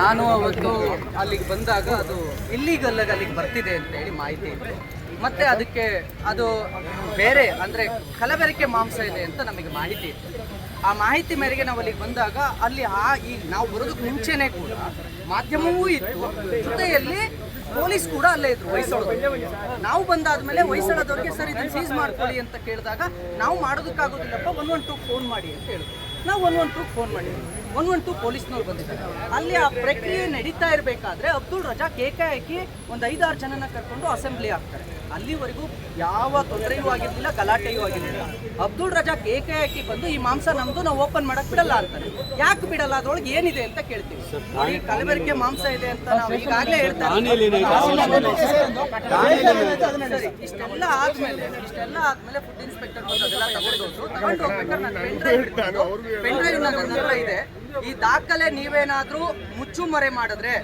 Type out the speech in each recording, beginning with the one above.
ನಾನು ಅವತ್ತು ಅಲ್ಲಿಗೆ ಬಂದಾಗ ಅದು ಇಲ್ಲಿಗಲ್ ಅಲ್ಲಿಗೆ ಬರ್ತಿದೆ ಅಂತ ಹೇಳಿ ಮಾಹಿತಿ ಇತ್ತು ಮತ್ತೆ ಅದಕ್ಕೆ ಅದು ಬೇರೆ, ಅಂದ್ರೆ ಕಲಬೆರಕೆ ಮಾಂಸ ಇದೆ ಅಂತ ನಮಗೆ ಮಾಹಿತಿ ಇತ್ತು ಆ ಮಾಹಿತಿ ಮೇರೆಗೆ ನಾವು ಅಲ್ಲಿಗೆ ಬಂದಾಗ ಅಲ್ಲಿ ಆ ಈ ನಾವು ಬರೋದಕ್ಕೆ ಮುಂಚೆನೆ ಕೂಡ ಮಾಧ್ಯಮವೂ ಇತ್ತು. ಜೊತೆಯಲ್ಲಿ ಪೊಲೀಸ್ ಕೂಡ ಅಲ್ಲೇ ಇದ್ರು ಹೊಯ್ಸಳದವ್ರು. ನಾವು ಬಂದಾದ್ಮೇಲೆ ಹೊಯ್ಸಳದವ್ರಿಗೆ ಸರ್ ಇದನ್ನ ಸೀಸ್ ಮಾಡ್ಕೊಳ್ಳಿ ಅಂತ ಕೇಳಿದಾಗ ನಾವು ಮಾಡೋದಕ್ಕಾಗೋದಿಲ್ಲಪ್ಪ ಒನ್ ಒನ್ ಟೂ ಫೋನ್ ಮಾಡಿ ಅಂತ ಹೇಳಿದ್ರು. ನಾವು ಒನ್ ಒನ್ ಫೋನ್ ಮಾಡಿದ್ವಿ. ಒನ್ ಒನ್ ಟು ಪೊಲೀಸ್ನವ್ರು ಬಂದಿದ್ದಾರೆ. ಅಲ್ಲಿ ಆ ಪ್ರಕ್ರಿಯೆ ನಡೀತಾ ಇರಬೇಕಾದ್ರೆ ಅಬ್ದುಲ್ ರಜಾಕ್ ಹಾಕಿ ಒಂದು ಐದಾರು ಜನನ ಕರ್ಕೊಂಡು ಅಸೆಂಬ್ಲಿ ಆಗ್ತಾರೆ. ಅಲ್ಲಿವರೆಗೂ ಯಾವ ತೊಂದರೆಯೂ ಆಗಿರಲಿಲ್ಲ ಗಲಾಟೆಯೂ ಆಗಿರಲಿಲ್ಲ. ಅಬ್ದುಲ್ ರಜಾಕ್ ಹಾಕಿ ಬಂದು ಈ ಮಾಂಸ ನಮ್ದು ನಾವು ಓಪನ್ ಮಾಡಕ್ ಬಿಡಲ್ಲ ಅಂತಾರೆ. ಯಾಕೆ ಬಿಡಲ್ಲ? ಅದ್ರೊಳಗೆ ಏನಿದೆ ಅಂತ ಕೇಳ್ತೀವಿ. ಈ ಕಲಬೆರಕೆ ಮಾಂಸ ಇದೆ ಅಂತ ನಾವು ಈಗಾಗಲೇ ಹೇಳ್ತಾರೆ ಇಷ್ಟೆಲ್ಲ ಆದ್ಮೇಲೆ ಇಷ್ಟೆಲ್ಲ ಆದ್ಮೇಲೆ ಫುಡ್ ಇನ್ಸ್ಪೆಕ್ಟರ್ ಬಂದು ಅದೆಲ್ಲ ತಗೊಂಡು ಹೋದ್ರು. ತಗೊಂಡು ಹೋಗ್ಬೇಕಾದ್ರೆ ಪೆನ್ ಡ್ರೈವ್ ಇಟ್ಕೊಂಡು ಪೆನ್ ಡ್ರೈವ್ ನನ್ನ ಹತ್ರ ಇದೆ. ಈ ದಾಖಲೆ ನೀವೇನಾದ್ರೂ ಮುಚ್ಚುಮರೆ ಮಾಡಿದ್ರೆ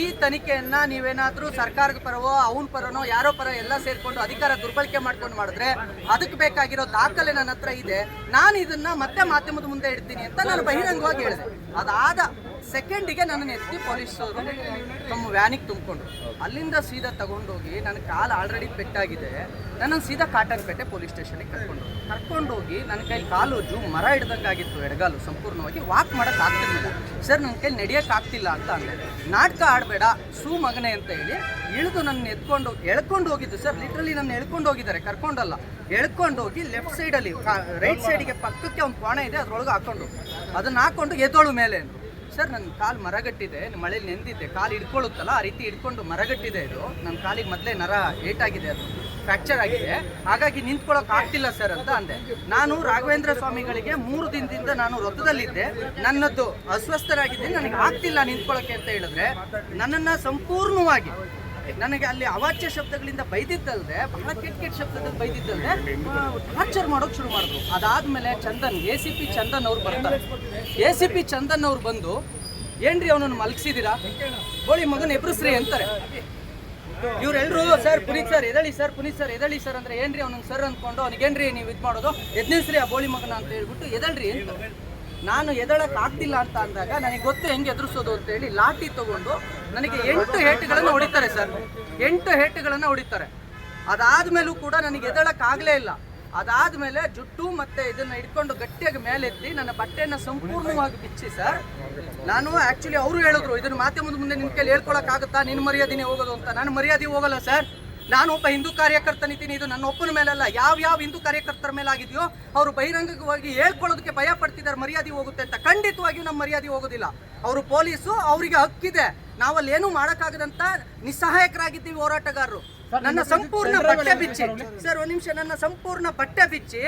ಈ ತನಿಖೆಯನ್ನ ನೀವೇನಾದ್ರೂ ಸರ್ಕಾರದ ಪರವೋ, ಅವನ ಪರನೋ, ಯಾರೋ ಪರ ಎಲ್ಲ ಸೇರ್ಕೊಂಡು ಅಧಿಕಾರ ದುರ್ಬಳಕೆ ಮಾಡ್ಕೊಂಡು ಮಾಡಿದ್ರೆ ಅದಕ್ಕೆ ಬೇಕಾಗಿರೋ ದಾಖಲೆ ನನ್ನ ಹತ್ರ ಇದೆ. ನಾನು ಇದನ್ನ ಮತ್ತೆ ಮಾಧ್ಯಮದ ಮುಂದೆ ಇಡ್ತೀನಿ ಅಂತ ನಾನು ಬಹಿರಂಗವಾಗಿ ಹೇಳಿದೆ. ಅದಾದ ಸೆಕೆಂಡಿಗೆ ನನ್ನನ್ನು ಎತ್ತಿ ಪೊಲೀಸರು ತಮ್ಮ ವ್ಯಾನಿಗೆ ತುಂಬಿಕೊಂಡ್ರು. ಅಲ್ಲಿಂದ ಸೀದಾ ತಗೊಂಡೋಗಿ ನನ್ನ ಕಾಲು ಆಲ್ರೆಡಿ ಪೆಟ್ಟಾಗಿದೆ. ನನ್ನನ್ನು ಸೀದಾ ಕಾಟನ್ಪೇಟೆ ಪೊಲೀಸ್ ಸ್ಟೇಷನಿಗೆ ಕರ್ಕೊಂಡು ಕರ್ಕೊಂಡೋಗಿ ನನ್ನ ಕೈ ಕಾಲು ಜೂ ಮರ ಹಿಡ್ದಂಗಾಗಿತ್ತು ಎಡಗಾಲು. ಸಂಪೂರ್ಣವಾಗಿ ವಾಕ್ ಮಾಡೋಕ್ಕಾಗ್ತಿರ್ಲಿಲ್ಲ ಸರ್ ನನ್ನ ಕೈ ನಡೆಯೋಕ್ಕಾಗ್ತಿಲ್ಲ ಅಂತ ಅಂದೆ. ನಾಟಕ ಆಡಬೇಡ ಸೂ ಮಗನೆ ಅಂತ ಹೇಳಿ ಇಳಿದು ನನ್ನ ಎತ್ಕೊಂಡು ಎಳ್ಕೊಂಡು ಹೋಗಿದ್ದು ಸರ್. ಲಿಟ್ರಲಿ ನನ್ನ ಎಳ್ಕೊಂಡು ಹೋಗಿದ್ದಾರೆ, ಕರ್ಕೊಂಡಲ್ಲ. ಎಳ್ಕೊಂಡು ಹೋಗಿ ಲೆಫ್ಟ್ ಸೈಡಲ್ಲಿ ರೈಟ್ ಸೈಡಿಗೆ ಪಕ್ಕಕ್ಕೆ ಒಂದು ಕೋಣೆ ಇದೆ, ಅದ್ರೊಳಗೆ ಹಾಕೊಂಡು ಅದನ್ನ ಹಾಕೊಂಡು ಎದೋಳು ಮೇಲೆ ಸರ್ ನನ್ನ ಕಾಲು ಮರಗಟ್ಟಿದೆ ಮಳೇಲಿ ನೆಂದಿದ್ದೆ. ಕಾಲು ಹಿಡ್ಕೊಳ್ಳುತ್ತಲ್ಲ, ಆ ರೀತಿ ಹಿಡ್ಕೊಂಡು ಮರಗಟ್ಟಿದೆ ಇದು. ನನ್ನ ಕಾಲಿಗೆ ಮೊದಲೇ ನರ ಏಟಾಗಿದೆ ಅದು. ಫ್ರ್ಯಾಕ್ಚರ್ ಆಗಿದೆ. ಹಾಗಾಗಿ ನಿಂತ್ಕೊಳ್ಳೋಕೆ ಆಗ್ತಿಲ್ಲ ಸರ್ ಅಂತ ಅಂದೆ. ನಾನು ರಾಘವೇಂದ್ರ ಸ್ವಾಮಿಗಳಿಗೆ ಮೂರು ದಿನದಿಂದ ನಾನು ವೃತ್ತದಲ್ಲಿದ್ದೆ ನನ್ನದ್ದು ಅಸ್ವಸ್ಥರಾಗಿದ್ದೀನಿ ನನಗೆ ಆಗ್ತಿಲ್ಲ ನಿಂತ್ಕೊಳ್ಳೋಕೆ ಅಂತ ಹೇಳಿದ್ರೆ ನನ್ನನ್ನು ಸಂಪೂರ್ಣವಾಗಿ ನನಗೆ ಅಲ್ಲಿ ಅವಾಚ್ಯ ಶಬ್ದಗಳಿಂದ ಬೈದಿದ್ದಲ್ದೆ, ಬಹಳ ಕೆಟ್ಟ ಕೆಟ್ಟ ಶಬ್ದದಲ್ಲಿ ಬೈದಿದ್ದಲ್ದೆ ಟಾರ್ಚರ್ ಮಾಡೋಕೆ ಶುರು ಮಾಡಿದ್ರು. ಅದಾದಮೇಲೆ Chandan A C P Chandan ಅವ್ರು ಬರ್ತಾರೆ. ಎ ಸಿ ಪಿ ಚಂದನ್ ಅವ್ರು ಬಂದು, ಏನ್ರಿ ಅವನನ್ನು ಮಲಗಿಸಿದಿರಾ? ಗೋಳಿ ಮಗನ ಎಬ್ರಿಸ್ರಿ ಅಂತಾರೆ. ಇವ್ರೆಲ್ರು, ಸರ್, ಪುನೀತ್ ಸರ್, ಎದಳಿ ಸರ್, ಪುನೀತ್ ಸರ್, ಎದಳಿ ಸರ್ ಅಂದ್ರೆ ಏನ್ರಿ ಅವ್ನಿಗೆ ಸರ್ ಅಂದ್ಕೊಂಡು ಅವ್ನಿಗೇನ್ರಿ ನೀವು ಇದು ಮಾಡೋದು? ಎದ್ನಿಸ್ರಿ ಆ ಬೋಳಿ ಮಗನ ಅಂತ ಹೇಳ್ಬಿಟ್ಟು ಎದಳ್ರಿ ಅಂತ. ನಾನು ಎದಳಕ್ ಆಗ್ತಿಲ್ಲ ಅಂತ ಅಂದಾಗ ನನಗೆ ಗೊತ್ತು ಹೆಂಗೆ ಎದುರಿಸೋದು ಅಂತ ಹೇಳಿ ಲಾಠಿ ತಗೊಂಡು ನನಗೆ ಎಂಟು ಹೇಟುಗಳನ್ನು ಹೊಡಿತಾರೆ ಸರ್. ಎಂಟು ಹೇಟುಗಳನ್ನು ಹೊಡಿತಾರೆ. ಅದಾದ್ಮೇಲೂ ಕೂಡ ನನಗೆ ಎದಳಕ್ ಆಗ್ಲೇ ಇಲ್ಲ. ಅದಾದ್ಮೇಲೆ ಜುಟ್ಟು ಮತ್ತೆ ಇದನ್ನ ಹಿಡ್ಕೊಂಡು ಗಟ್ಟಿಯಾಗಿ ಮೇಲೆತ್ತಿ ನನ್ನ ಬಟ್ಟೆಯನ್ನ ಸಂಪೂರ್ಣವಾಗಿ ಬಿಚ್ಚಿ ಸರ್ ನಾನು ಆಕ್ಚುಲಿ ಅವರು ಹೇಳಿದ್ರು, ಇದನ್ನ ಮಾಧ್ಯಮದ ಮುಂದೆ ನಿನ್ ಕೈಲಿ ಹೇಳ್ಕೊಳಕ್ ಆಗುತ್ತಾ ನಿನ್ ಮರ್ಯಾದಿನೇ ಹೋಗೋದು ಅಂತ. ನಾನು ಮರ್ಯಾದೆ ಹೋಗಲ್ಲ ಸರ್ ನಾನು ಒಬ್ಬ ಹಿಂದೂ ಕಾರ್ಯಕರ್ತನಿದ್ದೀನಿ ಇದು ನನ್ನ ಒಪ್ಪನ ಮೇಲಲ್ಲ. ಯಾವ ಯಾವ ಹಿಂದೂ ಕಾರ್ಯಕರ್ತರ ಮೇಲೆ ಆಗಿದೆಯೋ ಅವರು ಬಹಿರಂಗವಾಗಿ ಹೇಳ್ಕೊಳ್ಳೋದಕ್ಕೆ ಭಯ ಪಡ್ತಿದ್ದಾರೆ ಮರ್ಯಾದೆ ಹೋಗುತ್ತೆ ಅಂತ. ಖಂಡಿತವಾಗಿಯೂ ನಮ್ಮ ಮರ್ಯಾದೆ ಹೋಗೋದಿಲ್ಲ. ಅವರು ಪೊಲೀಸು ಅವರಿಗೆ ಹಕ್ಕಿದೆ. ನಾವಲ್ಲಿ ಏನೂ ಮಾಡೋಕ್ಕಾಗದಂತ ನಿಸ್ಸಹಾಯಕರಾಗಿದ್ದೀವಿ ಹೋರಾಟಗಾರರು. ನನ್ನ ಸಂಪೂರ್ಣ ಬಟ್ಟೆ ಬಿಚ್ಚಿ ಸರ್ ಒಂದ್ ನಿಮಿಷ ನನ್ನ ಸಂಪೂರ್ಣ ಬಟ್ಟೆ ಬಿಚ್ಚಿ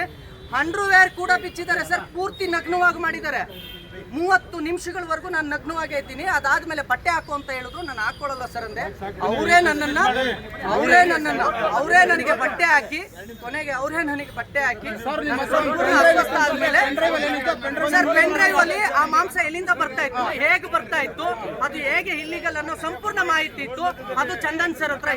ಅಂಡರ್ವೇರ್ ಕೂಡ ಬಿಚ್ಚಿದ್ದಾರೆ ಸರ್. ಪೂರ್ತಿ ನಗ್ನವಾಗಿ ಮಾಡಿದ್ದಾರೆ. ಮೂವತ್ತು ನಿಮಿಷಗಳವರೆಗೂ ನಾನು ನಗ್ನವಾಗೇ ಇದ್ದೀನಿ. ಅದಾದ್ಮೇಲೆ ಬಟ್ಟೆ ಹಾಕು ಅಂತ ಹೇಳಿದ್ರು. ನಾನು ಹಾಕೊಳ್ಳಲ್ಲ ಸರ್ ಅಂದೆ. ಅವರೇ ನನ್ನನ್ನ ಅವರೇ ನನ್ನನ್ನ ಅವರೇ ನನಗೆ ಬಟ್ಟೆ ಹಾಕಿ ಕೊನೆಗೆ ಅವರೇ ನನಗೆ ಬಟ್ಟೆ ಹಾಕಿ ಆದ್ಮೇಲೆ ಸರ್ ಪೆನ್ ಡ್ರೈವ್ ಅಲ್ಲಿ ಆ ಮಾಂಸ ಎಲ್ಲಿಂದ ಬರ್ತಾ ಇತ್ತು? ಹೇಗೆ ಬರ್ತಾ ಇತ್ತು? ಅದು ಹೇಗೆ ಇಲ್ಲಿಗಲ್ ಅನ್ನೋ ಸಂಪೂರ್ಣ ಮಾಹಿತಿ ಇತ್ತು. ಅದು ಚಂದನ್ ಸರ್ ಹತ್ರ